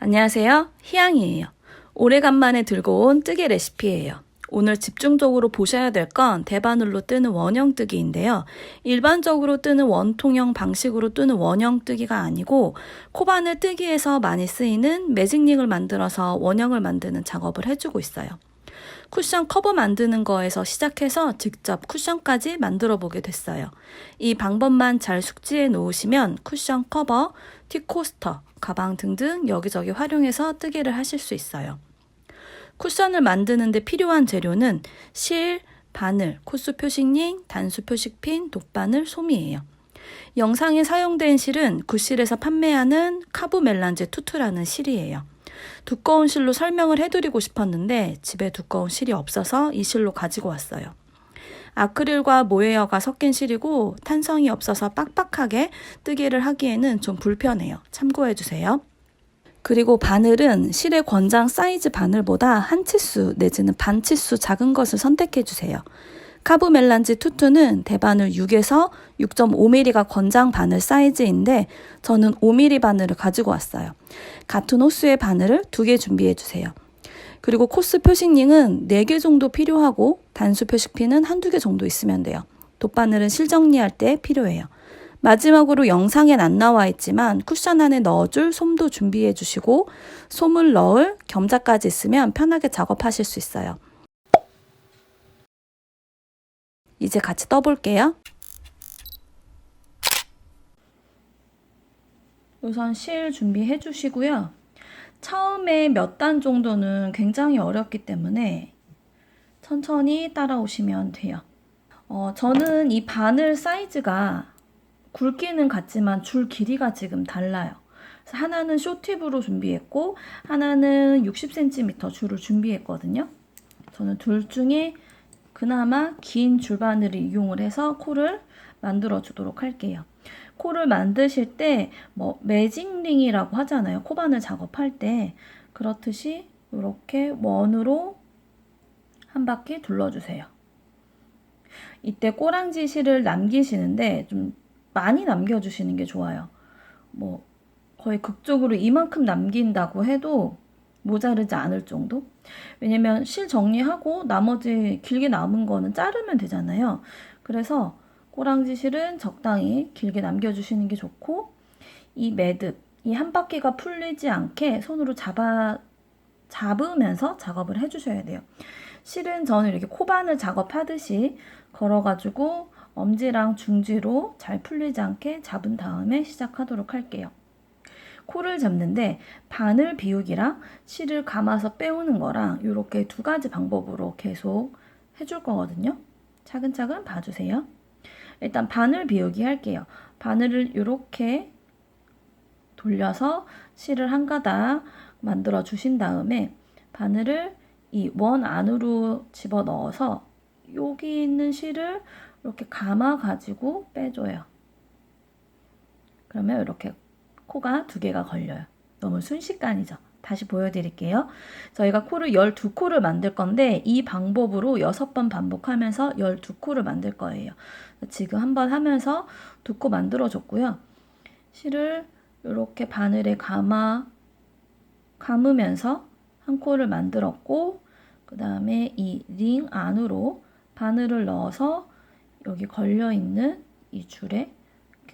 안녕하세요. 희양이에요. 오래간만에 들고 온 뜨개 레시피예요. 오늘 집중적으로 보셔야 될 건 대바늘로 뜨는 원형 뜨기인데요. 일반적으로 뜨는 원통형 방식으로 뜨는 원형 뜨기가 아니고 코바늘 뜨기에서 많이 쓰이는 매직링을 만들어서 원형을 만드는 작업을 해주고 있어요. 쿠션 커버 만드는 거에서 시작해서 직접 쿠션까지 만들어 보게 됐어요. 이 방법만 잘 숙지해 놓으시면 쿠션 커버, 티코스터, 가방 등등 여기저기 활용해서 뜨개를 하실 수 있어요. 쿠션을 만드는데 필요한 재료는 실, 바늘, 코스 표식링, 단수 표식핀, 독바늘, 솜이에요. 영상에 사용된 실은 구실에서 판매하는 카부 멜란제 투투라는 실이에요. 두꺼운 실로 설명을 해드리고 싶었는데 집에 두꺼운 실이 없어서 이 실로 가지고 왔어요. 아크릴과 모헤어가 섞인 실이고 탄성이 없어서 빡빡하게 뜨개를 하기에는 좀 불편해요. 참고해 주세요. 그리고 바늘은 실의 권장 사이즈 바늘보다 한 치수 내지는 반 치수 작은 것을 선택해 주세요. 카브 멜란지 투투는 대바늘 6에서 6.5mm가 권장 바늘 사이즈인데 저는 5mm 바늘을 가지고 왔어요. 같은 호수의 바늘을 두 개 준비해 주세요. 그리고 코스 표식링은 4개 정도 필요하고 단수 표식핀은 한두 개 정도 있으면 돼요. 돗바늘은 실 정리할 때 필요해요. 마지막으로 영상엔 안 나와 있지만 쿠션 안에 넣어줄 솜도 준비해 주시고 솜을 넣을 겸자까지 있으면 편하게 작업하실 수 있어요. 이제 같이 떠볼게요. 우선 실 준비해 주시고요. 처음에 몇 단 정도는 굉장히 어렵기 때문에 천천히 따라오시면 돼요. 어, 저는 이 바늘 사이즈가 굵기는 같지만 줄 길이가 지금 달라요. 하나는 쇼팁으로 준비했고 하나는 60cm 줄을 준비했거든요. 저는 둘 중에 그나마 긴 줄바늘을 이용을 해서 코를 만들어 주도록 할게요. 코를 만드실 때 뭐 매직링이라고 하잖아요. 코바늘 작업할 때 그렇듯이 이렇게 원으로 한 바퀴 둘러주세요. 이때 꼬랑지 실을 남기시는데 좀 많이 남겨주시는 게 좋아요. 뭐 거의 극적으로 이만큼 남긴다고 해도 모자르지 않을 정도? 왜냐면 실 정리하고 나머지 길게 남은 거는 자르면 되잖아요. 그래서 꼬랑지 실은 적당히 길게 남겨주시는 게 좋고 이 매듭, 이 한 바퀴가 풀리지 않게 손으로 잡아 잡으면서 작업을 해주셔야 돼요. 실은 저는 이렇게 코바늘 작업하듯이 걸어가지고 엄지랑 중지로 잘 풀리지 않게 잡은 다음에 시작하도록 할게요. 코를 잡는데 바늘 비우기랑 실을 감아서 빼오는 거랑 이렇게 두 가지 방법으로 계속 해줄 거거든요. 차근차근 봐주세요. 일단 바늘 비우기 할게요. 바늘을 이렇게 돌려서 실을 한 가닥 만들어 주신 다음에 바늘을 이 원 안으로 집어 넣어서 여기 있는 실을 이렇게 감아 가지고 빼줘요. 그러면 이렇게 코가 두 개가 걸려요. 너무 순식간이죠. 다시 보여드릴게요. 저희가 코를 12코를 만들 건데 이 방법으로 6번 반복하면서 12코를 만들 거예요. 지금 한 번 하면서 두 코 만들어 줬고요. 실을 이렇게 바늘에 감아 감으면서 한 코를 만들었고 그 다음에 이 링 안으로 바늘을 넣어서 여기 걸려 있는 이 줄에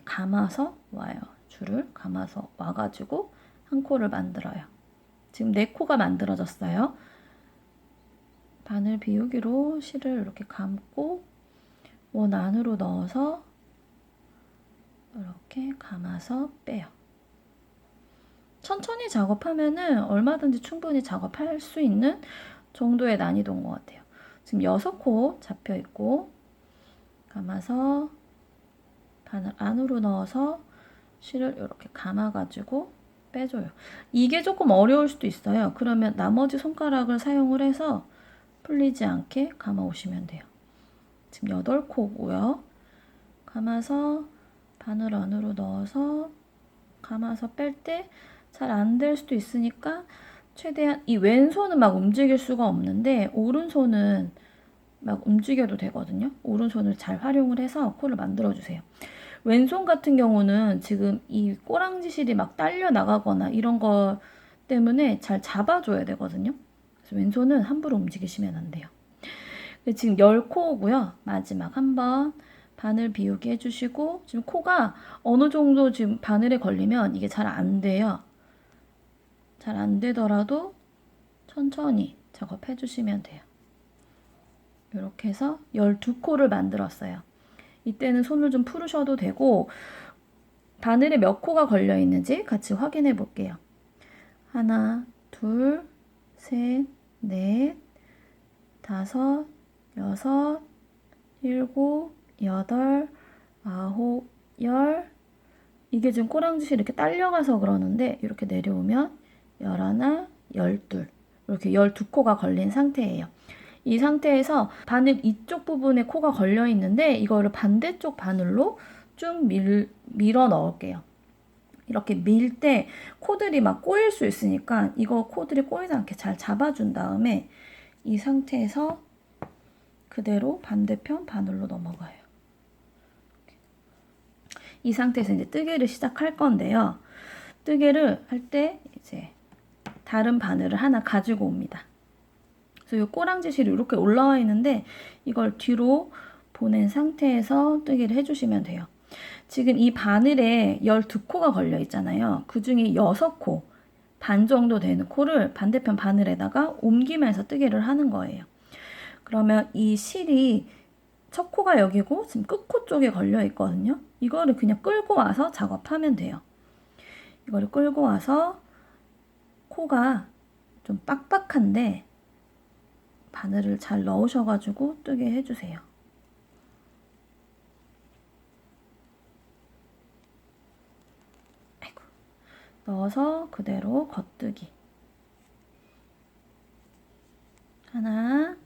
감아서 와요. 줄을 감아서 와가지고 한 코를 만들어요. 지금 네 코가 만들어졌어요. 바늘 비우기로 실을 이렇게 감고 원 안으로 넣어서 이렇게 감아서 빼요. 천천히 작업하면은 얼마든지 충분히 작업할 수 있는 정도의 난이도인 것 같아요. 지금 6코 잡혀 있고 감아서 바늘 안으로 넣어서 실을 이렇게 감아가지고 빼줘요. 이게 조금 어려울 수도 있어요. 그러면 나머지 손가락을 사용을 해서 풀리지 않게 감아 오시면 돼요. 지금 8코고요. 감아서 바늘 안으로 넣어서 감아서 뺄 때 잘 안 될 수도 있으니까 최대한 이 왼손은 막 움직일 수가 없는데 오른손은 막 움직여도 되거든요. 오른손을 잘 활용을 해서 코를 만들어 주세요. 왼손 같은 경우는 지금 이 꼬랑지 실이 막 딸려 나가거나 이런 거 때문에 잘 잡아줘야 되거든요. 그래서 왼손은 함부로 움직이시면 안 돼요. 근데 지금 열 코고요. 마지막 한 번 바늘 비우기 해주시고 지금 코가 어느 정도 지금 바늘에 걸리면 이게 잘 안 돼요. 잘 안 되더라도 천천히 작업해 주시면 돼요. 이렇게 해서 12코를 만들었어요. 이때는 손을 좀 풀으셔도 되고 바늘에 몇 코가 걸려 있는지 같이 확인해 볼게요. 하나, 둘, 셋, 넷, 다섯, 여섯, 일곱, 여덟, 아홉, 열. 이게 지금 꼬랑짓이 이렇게 딸려가서 그러는데 이렇게 내려오면 열하나, 열둘. 이렇게 열두 코가 걸린 상태예요. 이 상태에서 바늘 이쪽 부분에 코가 걸려 있는데 이거를 반대쪽 바늘로 쭉 밀, 밀어 넣을게요. 이렇게 밀 때 코들이 막 꼬일 수 있으니까 이거 코들이 꼬이지 않게 잘 잡아준 다음에 이 상태에서 그대로 반대편 바늘로 넘어가요. 이 상태에서 이제 뜨개를 시작할 건데요. 뜨개를 할 때 이제 다른 바늘을 하나 가지고 옵니다. 그래서 이 꼬랑지실이 이렇게 올라와 있는데 이걸 뒤로 보낸 상태에서 뜨개를 해주시면 돼요. 지금 이 바늘에 12코가 걸려 있잖아요. 그 중에 6코, 반 정도 되는 코를 반대편 바늘에다가 옮기면서 뜨개를 하는 거예요. 그러면 이 실이 첫 코가 여기고 지금 끝코 쪽에 걸려 있거든요. 이거를 그냥 끌고 와서 작업하면 돼요. 이거를 끌고 와서 코가 좀 빡빡한데 바늘을 잘 넣으셔가지고 뜨게 해주세요. 아이고. 넣어서 그대로 겉뜨기. 하나,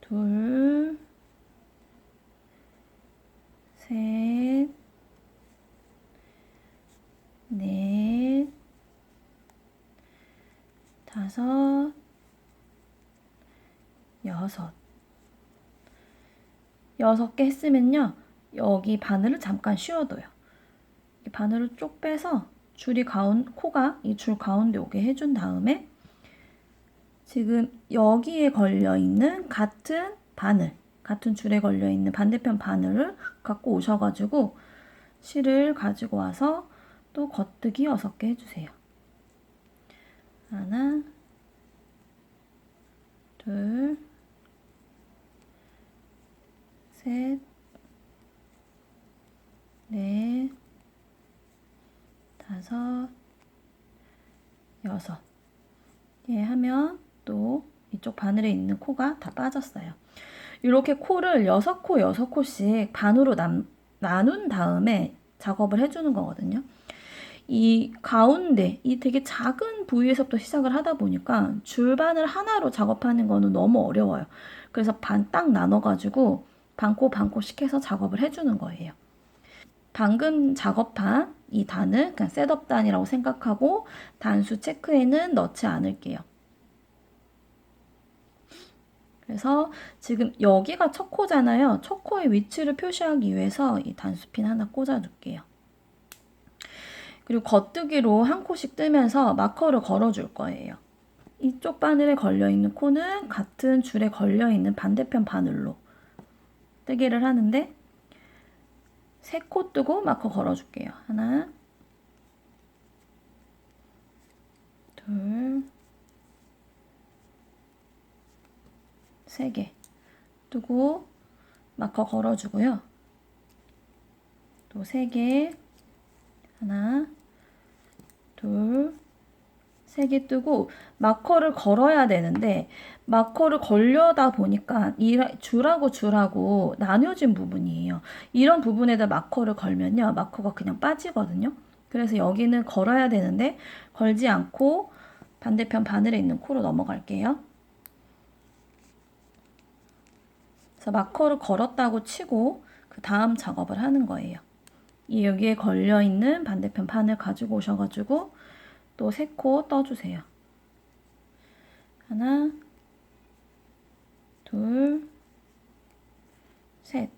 둘, 셋, 넷, 다섯, 여섯. 여섯 개 했으면요. 여기 바늘을 잠깐 씌워둬요. 이 바늘을 쭉 빼서 줄이 가운, 코가 이 줄 가운데 오게 해준 다음에 지금 여기에 걸려 있는 같은 바늘, 같은 줄에 걸려 있는 반대편 바늘을 갖고 오셔가지고 실을 가지고 와서 또 겉뜨기 여섯 개 해주세요. 하나, 둘, 셋, 넷, 다섯, 여섯. 예, 하면 또 이쪽 바늘에 있는 코가 다 빠졌어요. 이렇게 코를 6코, 6코씩 반으로 남, 나눈 다음에 작업을 해주는 거거든요. 이 가운데, 이 되게 작은 부위에서부터 시작을 하다 보니까 줄바늘 하나로 작업하는 거는 너무 어려워요. 그래서 반 딱 나눠가지고 반코 반코씩 해서 작업을 해주는 거예요. 방금 작업한 이 단은 그냥 셋업 단이라고 생각하고 단수 체크에는 넣지 않을게요. 그래서 지금 여기가 첫 코잖아요. 첫 코의 위치를 표시하기 위해서 이 단수핀 하나 꽂아 줄게요. 그리고 겉뜨기로 한 코씩 뜨면서 마커를 걸어줄 거예요. 이쪽 바늘에 걸려있는 코는 같은 줄에 걸려있는 반대편 바늘로 뜨기를 하는데 세 코 뜨고 마커 걸어줄게요. 하나, 둘, 세 개 뜨고 마커 걸어주고요. 또 세 개, 하나, 둘, 세 개 뜨고 마커를 걸어야 되는데 마커를 걸려다 보니까 이 줄하고 줄하고 나뉘어진 부분이에요. 이런 부분에다 마커를 걸면요. 마커가 그냥 빠지거든요. 그래서 여기는 걸어야 되는데 걸지 않고 반대편 바늘에 있는 코로 넘어갈게요. 그래서 마커를 걸었다고 치고 그 다음 작업을 하는 거예요. 이 여기에 걸려 있는 반대편 바늘 가지고 오셔가지고 또 세 코 떠주세요. 하나, 둘, 셋.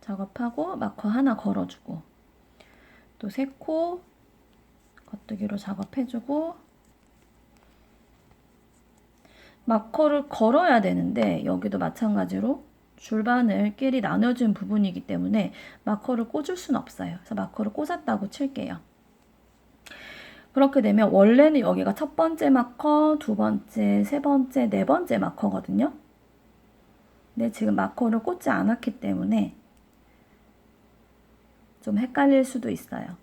작업하고 마커 하나 걸어주고 또 세 코 겉뜨기로 작업해주고 마커를 걸어야 되는데 여기도 마찬가지로 줄반을 끼리 나눠준 부분이기 때문에 마커를 꽂을 수는 없어요. 그래서 마커를 꽂았다고 칠게요. 그렇게 되면 원래는 여기가 첫 번째 마커, 두 번째, 세 번째, 네 번째 마커거든요. 근데 지금 마커를 꽂지 않았기 때문에 좀 헷갈릴 수도 있어요.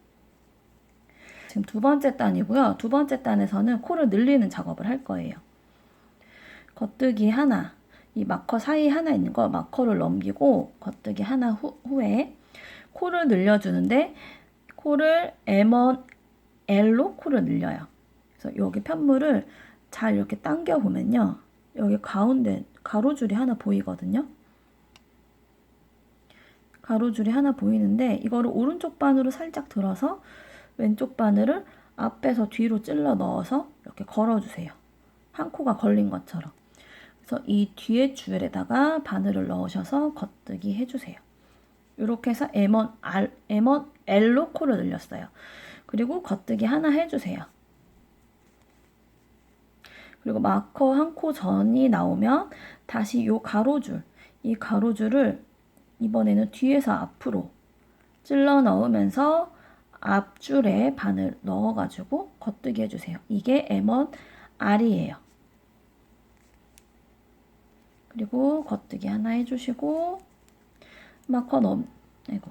지금 두 번째 단이고요. 두 번째 단에서는 코를 늘리는 작업을 할 거예요. 겉뜨기 하나, 이 마커 사이 하나 있는 거 마커를 넘기고 겉뜨기 하나 후, 후에 코를 늘려주는데 코를 M1, L로 코를 늘려요. 그래서 여기 편물을 잘 이렇게 당겨 보면요. 여기 가운데 가로줄이 하나 보이거든요. 가로줄이 하나 보이는데 이거를 오른쪽 바늘로 살짝 들어서 왼쪽 바늘을 앞에서 뒤로 찔러 넣어서 이렇게 걸어주세요. 한 코가 걸린 것처럼. 그래서 이 뒤에 줄에다가 바늘을 넣으셔서 겉뜨기 해주세요. 이렇게 해서 M1, R, M1, L로 코를 늘렸어요. 그리고 겉뜨기 하나 해주세요. 그리고 마커 한 코 전이 나오면 다시 이 가로줄, 이 가로줄을 이번에는 뒤에서 앞으로 찔러 넣으면서 앞줄에 바늘 넣어가지고 겉뜨기 해주세요. 이게 M1 R이에요. 그리고 겉뜨기 하나 해주시고 마커 넘, 아이고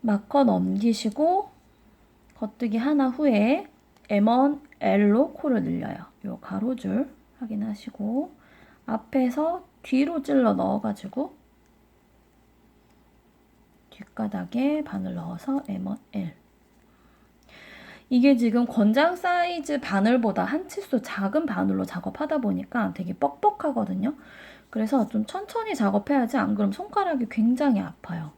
마커 넘기시고 겉뜨기 하나 후에 M1 L로 코를 늘려요. 요 가로줄 확인하시고 앞에서 뒤로 찔러 넣어가지고 뒷가닥에 바늘 넣어서 M1 L 이게 지금 권장 사이즈 바늘보다 한 치수 작은 바늘로 작업하다 보니까 되게 뻑뻑하거든요. 그래서 좀 천천히 작업해야지 안 그러면 손가락이 굉장히 아파요.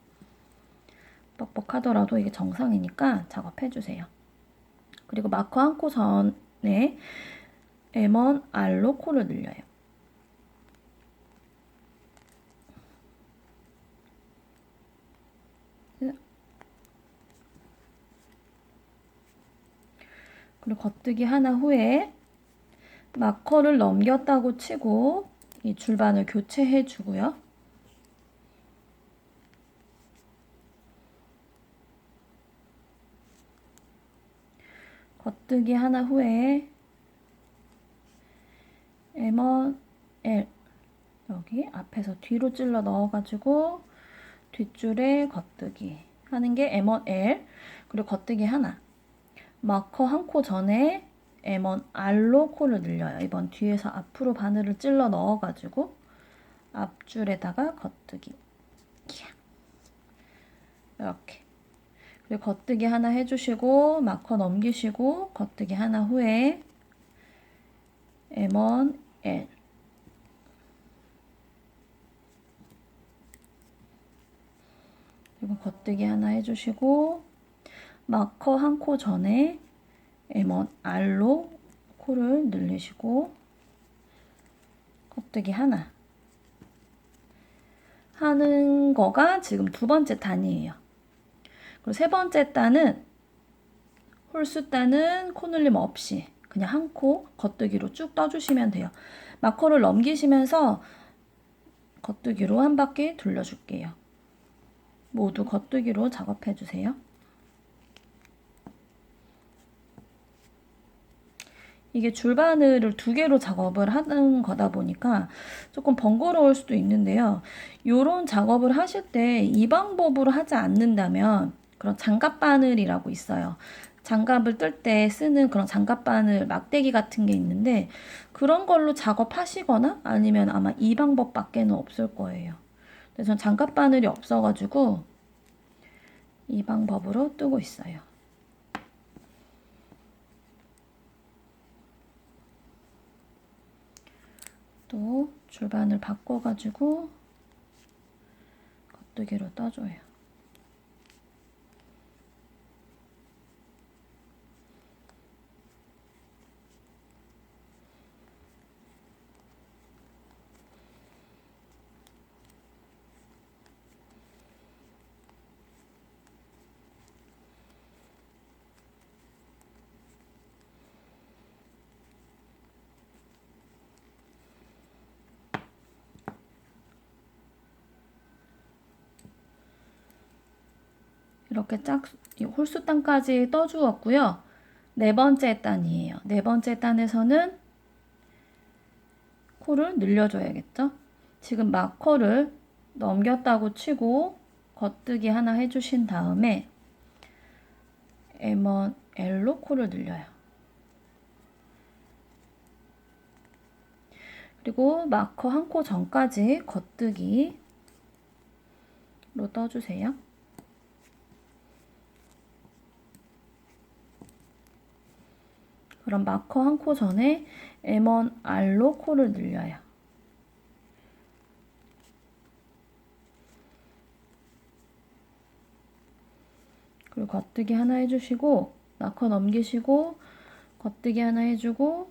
뻑뻑하더라도 이게 정상이니까 작업해주세요. 그리고 마커 한코 전에 M1 R로 코를 늘려요. 그리고 겉뜨기 하나 후에 마커를 넘겼다고 치고 이 줄반을 교체해 주고요. 겉뜨기 하나 후에 M1 L 여기 앞에서 뒤로 찔러 넣어가지고 뒷줄에 겉뜨기 하는 게 M1 L 그리고 겉뜨기 하나. 마커 한 코 전에 M1 R로 코를 늘려요. 이번 뒤에서 앞으로 바늘을 찔러 넣어가지고 앞줄에다가 겉뜨기. 이렇게 그리고 겉뜨기 하나 해주시고 마커 넘기시고 겉뜨기 하나 후에 M1 L 그리고 겉뜨기 하나 해주시고 마커 한 코 전에 M1 R로 코를 늘리시고 껍데기 하나 하는 거가 지금 두 번째 단이에요. 그리고 세 번째 단은 홀수 단은 코늘림 없이 그냥 한 코 겉뜨기로 쭉 떠주시면 돼요. 마커를 넘기시면서 겉뜨기로 한 바퀴 돌려줄게요. 모두 겉뜨기로 작업해 주세요. 이게 줄바늘을 두 개로 작업을 하는 거다 보니까 조금 번거로울 수도 있는데요. 이런 작업을 하실 때 이 방법으로 하지 않는다면 그런 장갑 바늘이라고 있어요. 장갑을 뜰 때 쓰는 그런 장갑 바늘 막대기 같은 게 있는데 그런 걸로 작업하시거나 아니면 아마 이 방법밖에는 없을 거예요. 근데 전 장갑 바늘이 없어가지고 이 방법으로 뜨고 있어요. 또 줄반을 바꿔가지고 겉뜨기로 떠줘요. 이렇게 짝이 홀수 단까지 떠주었고요. 네 번째 단이에요. 네 번째 단에서는 코를 늘려줘야겠죠? 지금 마커를 넘겼다고 치고 겉뜨기 하나 해주신 다음에 M1, L로 코를 늘려요. 그리고 마커 한 코 전까지 겉뜨기로 떠주세요. 그럼 마커 한 코 전에 M1, R로 코를 늘려요. 그리고 겉뜨기 하나 해주시고 마커 넘기시고 겉뜨기 하나 해주고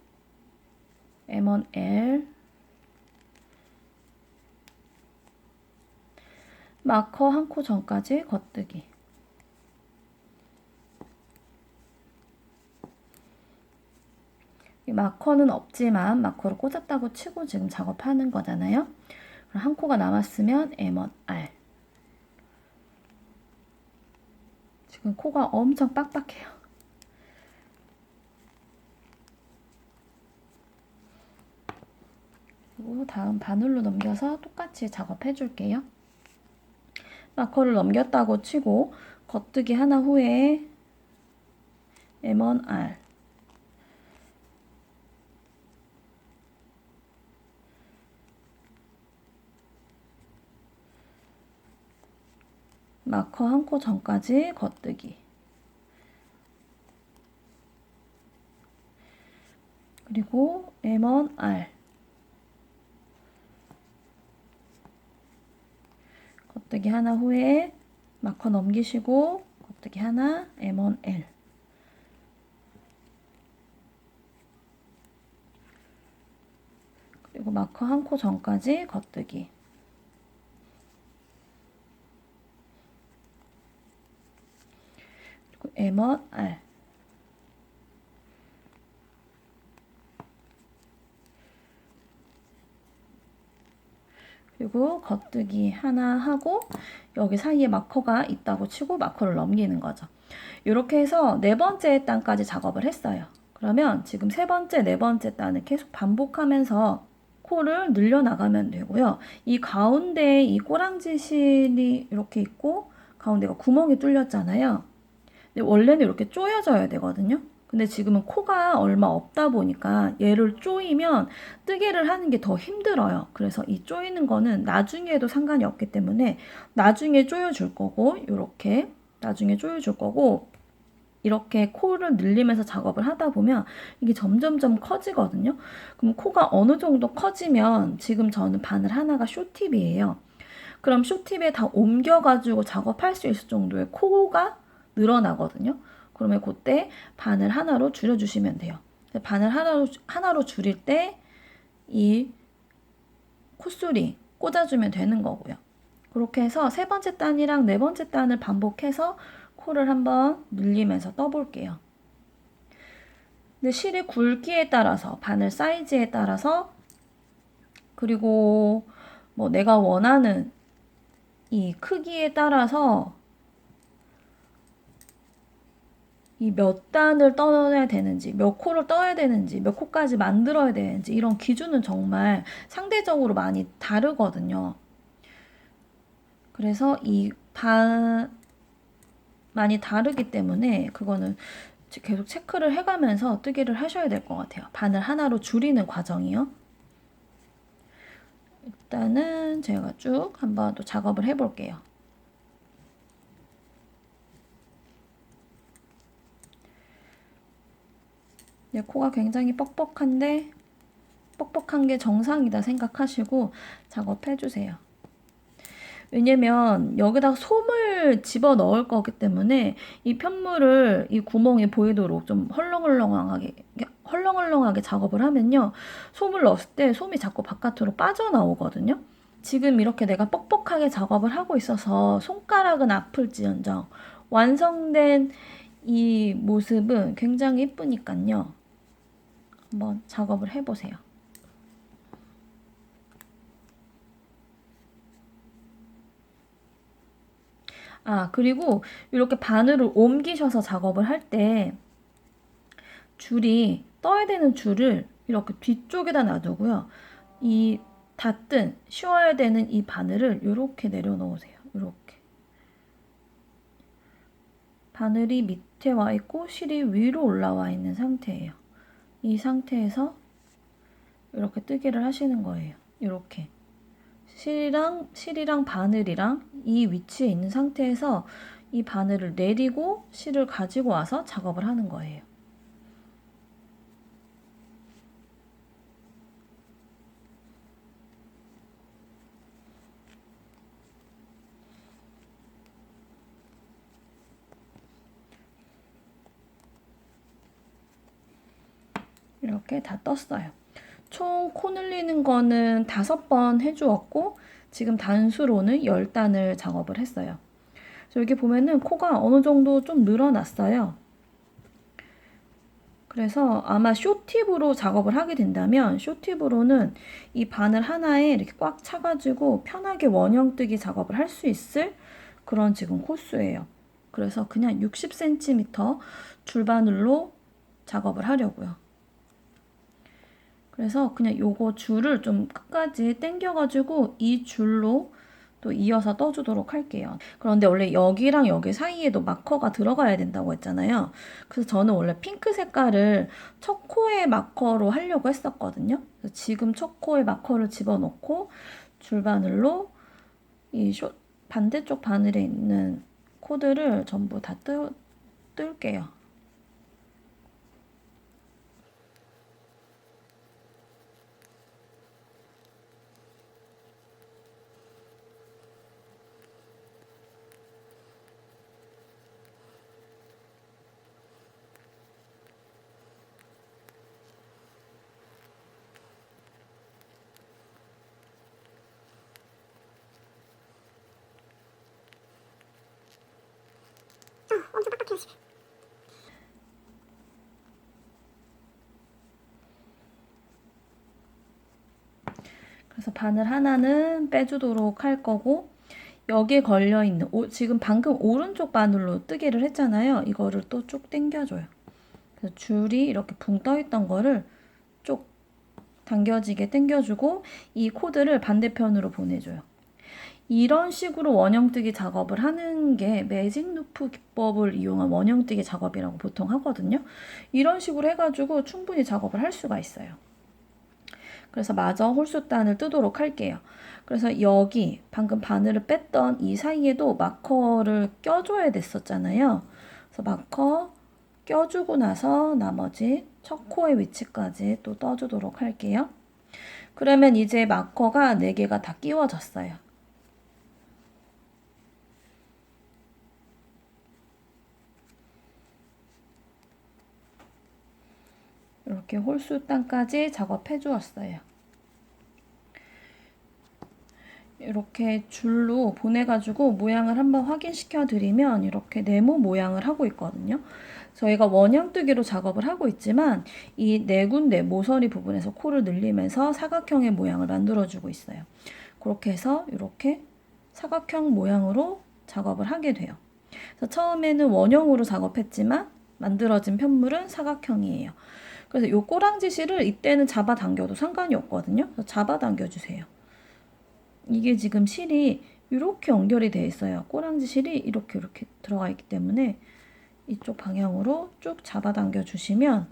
M1L 마커 한 코 전까지 겉뜨기 마커는 없지만 마커를 꽂았다고 치고 지금 작업하는 거잖아요. 그럼 한 코가 남았으면 M1R 지금 코가 엄청 빡빡해요. 그리고 다음 바늘로 넘겨서 똑같이 작업해 줄게요. 마커를 넘겼다고 치고 겉뜨기 하나 후에 M1R 마커 한 코 전까지 겉뜨기. 그리고 M1R 겉뜨기 하나 후에 마커 넘기시고 겉뜨기 하나 M1L 그리고 마커 한 코 전까지 겉뜨기 M1R 그리고 겉뜨기 하나 하고 여기 사이에 마커가 있다고 치고 마커를 넘기는 거죠. 이렇게 해서 네 번째 단까지 작업을 했어요. 그러면 지금 세 번째, 네 번째 단을 계속 반복하면서 코를 늘려나가면 되고요. 이 가운데 이 꼬랑지 실이 이렇게 있고 가운데가 구멍이 뚫렸잖아요. 원래는 이렇게 조여져야 되거든요. 근데 지금은 코가 얼마 없다 보니까 얘를 조이면 뜨개를 하는 게 더 힘들어요. 그래서 이 조이는 거는 나중에도 상관이 없기 때문에 나중에 조여줄 거고 이렇게 나중에 조여줄 거고 이렇게 코를 늘리면서 작업을 하다 보면 이게 점점점 커지거든요. 그럼 코가 어느 정도 커지면 지금 저는 바늘 하나가 쇼팁이에요. 그럼 쇼팁에 다 옮겨가지고 작업할 수 있을 정도의 코가 늘어나거든요. 그러면 그때 바늘 하나로 줄여주시면 돼요. 바늘 하나로, 하나로 줄일 때 이 콧소리 꽂아주면 되는 거고요. 그렇게 해서 세 번째 단이랑 네 번째 단을 반복해서 코를 한번 늘리면서 떠볼게요. 근데 실의 굵기에 따라서 바늘 사이즈에 따라서 그리고 뭐 내가 원하는 이 크기에 따라서 이 몇 단을 떠야 되는지, 몇 코를 떠야 되는지, 몇 코까지 만들어야 되는지 이런 기준은 정말 상대적으로 많이 다르거든요. 그래서 이 반 많이 다르기 때문에 그거는 계속 체크를 해가면서 뜨기를 하셔야 될 것 같아요. 바늘 하나로 줄이는 과정이요. 일단은 제가 쭉 한번 또 작업을 해볼게요. 내 코가 굉장히 뻑뻑한데 뻑뻑한 게 정상이다 생각하시고 작업해 주세요. 왜냐면 여기다가 솜을 집어 넣을 거기 때문에 이 편물을 이 구멍이 보이도록 좀 헐렁헐렁하게 헐렁헐렁하게 작업을 하면요. 솜을 넣었을 때 솜이 자꾸 바깥으로 빠져나오거든요. 지금 이렇게 내가 뻑뻑하게 작업을 하고 있어서 손가락은 아플지언정 완성된 이 모습은 굉장히 예쁘니까요. 한번 작업을 해보세요. 아, 그리고 이렇게 바늘을 옮기셔서 작업을 할 때 줄이 떠야 되는 줄을 이렇게 뒤쪽에다 놔두고요. 이 닿든 쉬어야 되는 이 바늘을 이렇게 내려놓으세요. 이렇게. 바늘이 밑에 와 있고 실이 위로 올라와 있는 상태예요. 이 상태에서 이렇게 뜨개를 하시는 거예요. 이렇게. 실이랑 실이랑 바늘이랑 이 위치에 있는 상태에서 이 바늘을 내리고 실을 가지고 와서 작업을 하는 거예요. 이렇게 다 떴어요. 총 코 늘리는 거는 다섯 번 해주었고 지금 단수로는 열 단을 작업을 했어요. 여기 보면은 코가 어느 정도 좀 늘어났어요. 그래서 아마 쇼팁으로 작업을 하게 된다면 쇼팁으로는 이 바늘 하나에 이렇게 꽉 차가지고 편하게 원형 뜨기 작업을 할 수 있을 그런 지금 코수예요. 그래서 그냥 60cm 줄바늘로 작업을 하려고요. 그래서 그냥 요거 줄을 좀 끝까지 당겨가지고 이 줄로 또 이어서 떠주도록 할게요. 그런데 원래 여기랑 여기 사이에도 마커가 들어가야 된다고 했잖아요. 그래서 저는 원래 핑크 색깔을 첫 코에 마커로 하려고 했었거든요. 지금 첫 코에 마커를 집어넣고 줄바늘로 이 쇼, 반대쪽 바늘에 있는 코드를 전부 다 뜰, 뜰게요. 빡빡해. 그래서 바늘 하나는 빼주도록 할 거고 여기에 걸려 있는 오, 지금 방금 오른쪽 바늘로 뜨개를 했잖아요. 이거를 또 쭉 당겨줘요. 그래서 줄이 이렇게 붕 떠 있던 거를 쭉 당겨지게 당겨주고 이 코드를 반대편으로 보내줘요. 이런 식으로 원형뜨기 작업을 하는 게 매직 루프 기법을 이용한 원형뜨기 작업이라고 보통 하거든요. 이런 식으로 해가지고 충분히 작업을 할 수가 있어요. 그래서 마저 홀수단을 뜨도록 할게요. 그래서 여기 방금 바늘을 뺐던 이 사이에도 마커를 껴줘야 됐었잖아요. 그래서 마커 껴주고 나서 나머지 첫 코의 위치까지 또 떠주도록 할게요. 그러면 이제 마커가 4개가 다 끼워졌어요. 이렇게 홀수단까지 작업해 주었어요. 이렇게 줄로 보내가지고 모양을 한번 확인시켜 드리면 이렇게 네모 모양을 하고 있거든요. 저희가 원형뜨기로 작업을 하고 있지만 이 네 군데 모서리 부분에서 코를 늘리면서 사각형의 모양을 만들어주고 있어요. 그렇게 해서 이렇게 사각형 모양으로 작업을 하게 돼요. 처음에는 원형으로 작업했지만 만들어진 편물은 사각형이에요. 그래서 이 꼬랑지 실을 이때는 잡아당겨도 상관이 없거든요. 잡아당겨 주세요. 이게 지금 실이 이렇게 연결이 되어 있어요. 꼬랑지 실이 이렇게 이렇게 들어가 있기 때문에 이쪽 방향으로 쭉 잡아당겨 주시면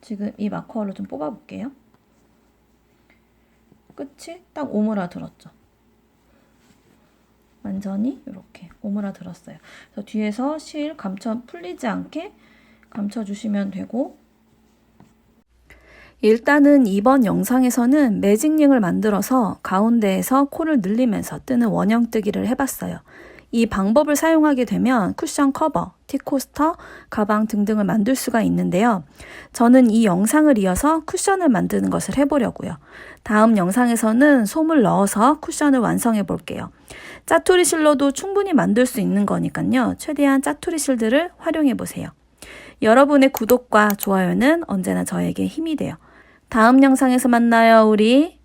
지금 이 마커를 좀 뽑아 볼게요. 끝이 딱 오므라 들었죠. 완전히 이렇게 오므라 들었어요. 그래서 뒤에서 실 감춰 풀리지 않게 감춰 주시면 되고 일단은 이번 영상에서는 매직링을 만들어서 가운데에서 코를 늘리면서 뜨는 원형뜨기를 해봤어요. 이 방법을 사용하게 되면 쿠션 커버, 티코스터, 가방 등등을 만들 수가 있는데요. 저는 이 영상을 이어서 쿠션을 만드는 것을 해보려고요. 다음 영상에서는 솜을 넣어서 쿠션을 완성해 볼게요. 짜투리 실로도 충분히 만들 수 있는 거니까요. 최대한 짜투리 실들을 활용해 보세요. 여러분의 구독과 좋아요는 언제나 저에게 힘이 돼요. 다음 영상에서 만나요, 우리.